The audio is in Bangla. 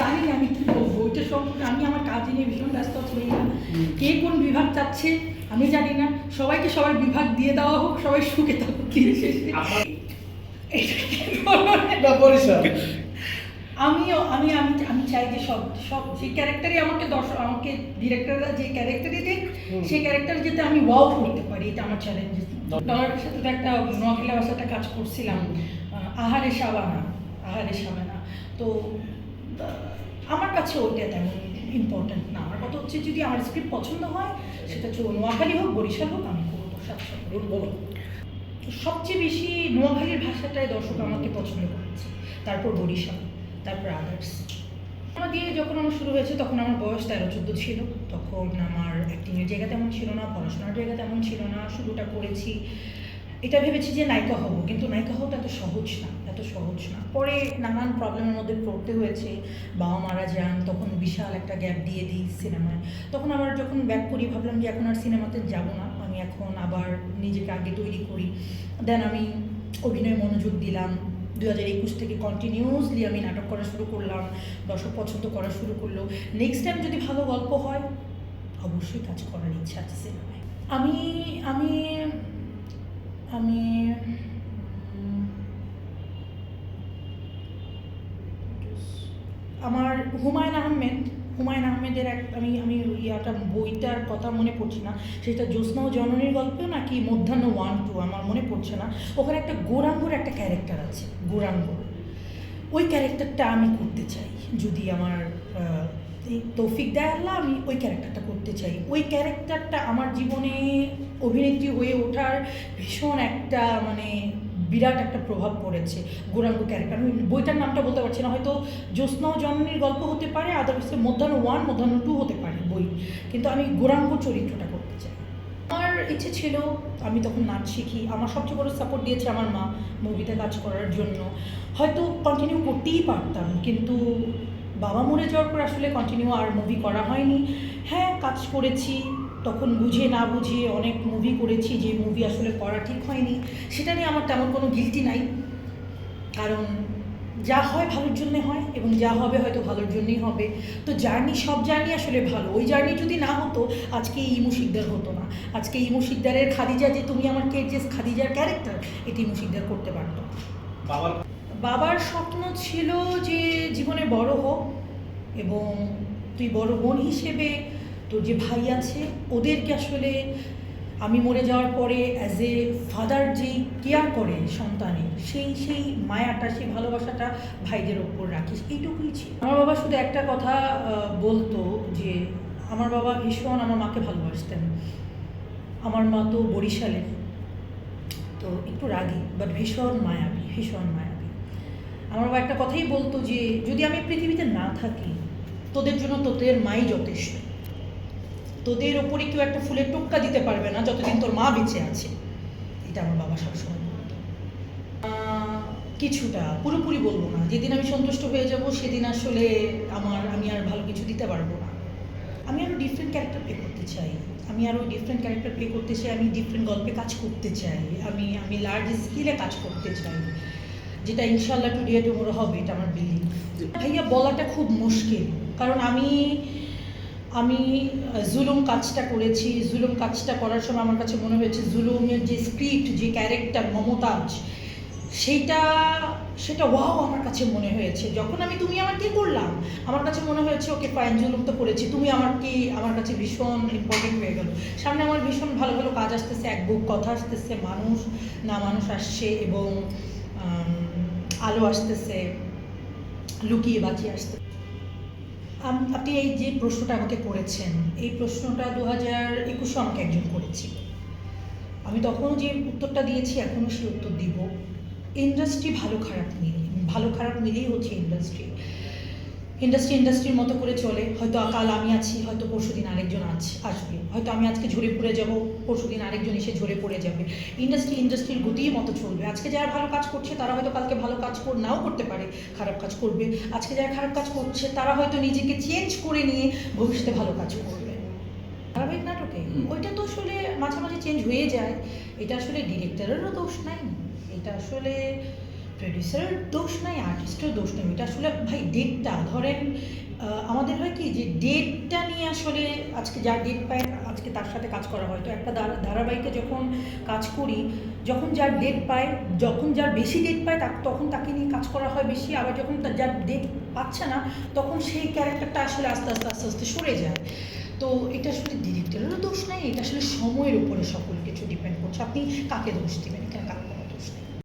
জানি না আমি কি বলব ওইটা সম্পর্কে আমি আমার কাজে নিয়ে ভীষণ ব্যস্ত ছিলাম। না কে কোন বিভাগ চাচ্ছে আমি জানি না। সবাইকে সবার বিভাগ দিয়ে দেওয়া হোক সবাই সুখে থাকুক শেষে। আমিও আমি আমি আমি চাই যে সব সব যে ক্যারেক্টারই আমাকে দর্শক আমাকে ডিরেক্টররা যে ক্যারেক্টারই হুম। সেই ক্যারেক্টার যাতে আমি ওয়াও করতে পারি এটা আমার চ্যালেঞ্জ ডলারের সাথে তো একটা নোয়াখালী ভাষাটা কাজ করছিলাম আহারে সাবানা আহারে সাবানা। তো আমার কাছে ওইটা তেমন ইম্পর্ট্যান্ট না। আমার কথা হচ্ছে যদি আমার স্ক্রিপ্ট পছন্দ হয় সেটা হচ্ছে নোয়াখালী হোক বরিশাল হোক আমি করব সাথে বলো। তো সবচেয়ে বেশি নোয়াখালীর ভাষাটাই দর্শক আমাকে পছন্দ করেছে। তারপর বরিশাল তারপর আদার্স আমার দিয়ে যখন আমার শুরু হয়েছে তখন আমার বয়স তেরো চোদ্দ ছিল। তখন আমার অ্যাক্টিংয়ের জায়গা তেমন ছিল না পড়াশোনার জায়গা তেমন ছিল না। শুরুটা করেছি এটা ভেবেছি যে নায়িকা হব, কিন্তু নায়িকা হওয়াটা এত সহজ না, এত সহজ না। পরে নানান প্রবলেমের মধ্যে পড়তে হয়েছে, বাবা মারা যান, তখন বিশাল একটা গ্যাপ দিয়ে দিই সিনেমায় তখন আবার যখন ব্যাক করি, ভাবলাম যে এখন আর সিনেমাতে যাব না, আমি এখন আবার নিজেকে আগে তৈরি করি। দেন আমি অভিনয়ে মনোযোগ দিলাম। দু হাজার একুশ থেকে কন্টিনিউসলি আমি নাটক করা শুরু করলাম, দর্শক পছন্দ করা শুরু করল। নেক্সট টাইম যদি ভালো গল্প হয়, অবশ্যই কাজ করার ইচ্ছা আছে সিনেমায় আমি আমি আমি আমার হুমায়ুন আহমেদ, হুমায়ুন আহমেদের এক, আমি আমি ইয়াটা বইটার কথা মনে পড়ছি না। সেটা জ্যোৎস্না জননীর গল্প নাকি মধ্যাহ্ন ওয়ান টু আমার মনে পড়ছে না। ওখানে একটা গোরাঙ্গর একটা ক্যারেক্টার আছে গোরাঙ্গ ওই ক্যারেক্টারটা আমি করতে চাই, যদি আমার তৌফিক দেয় আল্লাহ, আমি ওই ক্যারেক্টারটা করতে চাই। ওই ক্যারেক্টারটা আমার জীবনে অভিনেত্রী হয়ে ওঠার ভীষণ একটা মানে বিরাট একটা প্রভাব পড়েছে গৌরাঙ্গ ক্যারেক্টার আমি বইটার নামটা বলতে পারছি না, হয়তো জ্যোৎস্না জননীর গল্প হতে পারে আদার্স মধ্যাহ্ন ওয়ান মধ্যাহ্ন টু হতে পারে বই। কিন্তু আমি গৌরাঙ্গ চরিত্রটা করতে চাই। আমার ইচ্ছে ছিল, আমি তখন নাচ শিখি, আমার সবচেয়ে বড় সাপোর্ট দিয়েছে আমার মা মুভিতে কাজ করার জন্য। হয়তো কন্টিনিউ করতেই পারতাম, কিন্তু বাবা মরে যাওয়ার পর আসলে কন্টিনিউ আর মুভি করা হয়নি। হ্যাঁ কাজ করেছি, তখন বুঝে না বুঝিয়ে অনেক মুভি করেছি, যে মুভি আসলে করা ঠিক হয়নি। সেটা নিয়ে আমার তেমন কোনো গিলটি নাই। কারণ যা হয় ভালোর জন্যে হয় এবং যা হবে হয়তো ভালোর জন্যই হবে। তো জার্নি সব জার্নি আসলে ভালো। ওই জার্নি যদি না হতো, আজকে ইমু শিকদার হতো না। আজকে ইমু শিকদারের খাদিজা যে তুমি আমার কে, যে খাদিজার ক্যারেক্টার এটি ইমু শিকদার করতে পারতো। বাবার বাবার স্বপ্ন ছিল যে জীবনে বড় হোক এবং তুই বড় বোন হিসেবে তোর যে ভাই আছে, ওদেরকে আসলে আমি মরে যাওয়ার পরে অ্যাজ এ ফাদার যেই কেয়ার করে সন্তানের সেই সেই মায়াটা, সেই ভালোবাসাটা ভাইদের ওপর রাখিস, এইটুকুই ছিল। আমার বাবা শুধু একটা কথা বলতো যে আমার বাবা ভীষণ আমার মাকে ভালোবাসতেন। আমার মা তো বরিশালের, তো একটু রাগী বাট ভীষণ মায়াবী ভীষণ মায়াবী আমার বাবা একটা কথাই বলতো যে, যদি আমি পৃথিবীতে না থাকি, তোদের জন্য তোদের মাই যথেষ্ট। তোদের ওপরে কেউ একটা ফুলের টোক্কা দিতে পারবে না যতদিন তোর মা বেঁচে আছে। এটা আমার বাবা সবসময় বলতো। কিছুটা, পুরোপুরি বলব না। যেদিন আমি সন্তুষ্ট হয়ে যাব, সেদিন আসলে আমার, আমি আর ভালো কিছু দিতে পারব না। আমি আরও ডিফারেন্ট ক্যারেক্টার প্লে করতে চাই। আমি আরও ডিফারেন্ট ক্যারেক্টার প্লে করতে চাই। আমি ডিফারেন্ট গল্পে কাজ করতে চাই। আমি আমি লার্জ স্কিলে কাজ করতে চাই। যেটা ইনশাল্লাহ টু ডে টুমোরো হবে, এটা আমার বিলিভ ভাইয়া, বলাটা খুব মুশকিল। কারণ আমি আমি জুলুম কাজটা করেছি। জুলুম কাজটা করার সময় আমার কাছে মনে হয়েছে, জুলুমের যে স্ক্রিপ্ট যে ক্যারেক্টার মমতাজ, সেইটা, সেটা ওয়াও আমার কাছে মনে হয়েছে। যখন আমি, তুমি আমার কি করলাম? আমার কাছে মনে হয়েছে ওকে ফাইন জুলুম তো করেছি। তুমি আমার কি, আমার কাছে ভীষণ ইম্পর্টেন্ট হয়ে গেল? সামনে আমার ভীষণ ভালো ভালো কাজ আসতেছে, এক বুক কথা আসতেছে, মানুষ, না মানুষ আসছে এবং আলো আসতেছে, লুকিয়ে বাঁচিয়ে আসতে আপনি এই যে প্রশ্নটা আমাকে করেছেন, এই প্রশ্নটা দু হাজার একুশে আমাকে একজন করেছিল। আমি তখন যে উত্তরটা দিয়েছি, এখনও সে উত্তর দিব। ইন্ডাস্ট্রি ভালো খারাপ নিয়ে, ভালো খারাপ মিলেই হচ্ছে ইন্ডাস্ট্রি। ইন্ডাস্ট্রি ইন্ডাস্ট্রির মতো করে চলে। হয়তো কাল আমি আছি হয়তো পরশু দিন আরেকজন আছে আসবে। হয়তো আমি আজকে ঝরে পড়ে যাব পরশু দিন আরেকজন এসে ঝরে পড়ে যাবে। ইন্ডাস্ট্রি ইন্ডাস্ট্রির গতির মতো চলবে। আজকে যারা ভালো কাজ করছে তারা হয়তো কালকে ভালো কাজ কর নাও করতে পারে খারাপ কাজ করবে। আজকে যারা খারাপ কাজ করছে তারা হয়তো নিজেকে চেঞ্জ করে নিয়ে ভবিষ্যতে ভালো কাজ করবে। ধারাবাহিক নাটকে? ওইটা তো আসলে মাঝে মাঝে চেঞ্জ হয়ে যায়। এটা আসলে ডিরেক্টরেরও দোষ নাই। এটা আসলে প্রডিউসারের দোষ নাই আর্টিস্টের দোষ নেই। এটা আসলে ভাই ডেটটা ধরেন আমাদের হয় কি যে ডেটটা নিয়ে আসলে আজকে যার ডেট পায় আজকে তার সাথে কাজ করা হয়। তো একটা ধারা- ধারাবাহিকে যখন কাজ করি, যখন যার ডেট পায় যখন যার বেশি ডেট পায় তা- তখন তাকে নিয়ে কাজ করা হয় বেশি। আবার যখন তার যার ডেট পাচ্ছে না, তখন সেই ক্যারেক্টারটা আসলে আস্তে আস্তে আস্তে আস্তে সরে যায়। তো এটা আসলে ডিরেক্টরেরও দোষ নাই, এটা আসলে সময়ের উপরে সকল কিছু ডিপেন্ড করছে। আপনি কাকে দোষ দেবেন? এখানে কাকে কোনো